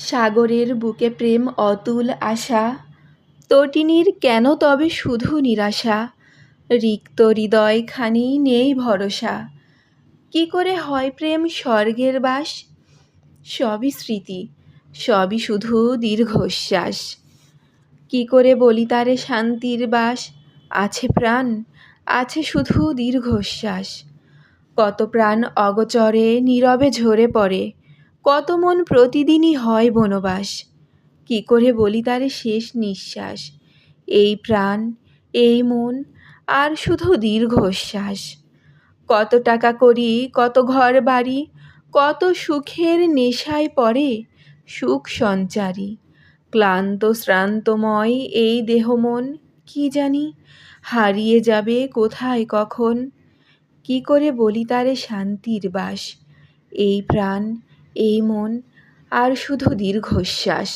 সাগরের বুকে প্রেম অতুল আশা। তটিনীর কেন তবে শুধু নিরাশা? রিক্ত হৃদয়খানি নেই ভরসা। কি করে হয় প্রেম স্বর্গের বাস? সবই স্মৃতি, সবই শুধু দীর্ঘশ্বাস। কি করে বলি তারে শান্তির বাস? আছে প্রাণ, আছে শুধু দীর্ঘশ্বাস। কত প্রাণ অগচরে, নীরবে ঝরে পড়ে। কত মন প্রতিদিনই হয় বনবাস? কি করে বলি তারে শেষ নিঃশ্বাস? এই প্রাণ, এই মন, আর শুধু দীর্ঘশ্বাস। কত টাকা করি, কত ঘর বাড়ি, কত সুখের নেশায় পড়ে, সুখ সঞ্চারী। ক্লান্ত, শ্রান্তময় এই দেহ মন কি জানি, হারিয়ে যাবে কোথায় কখন? কি করে বলি তারে শান্তির বাস? এই প্রাণ এই মন আর শুধু দীর্ঘশ্বাস।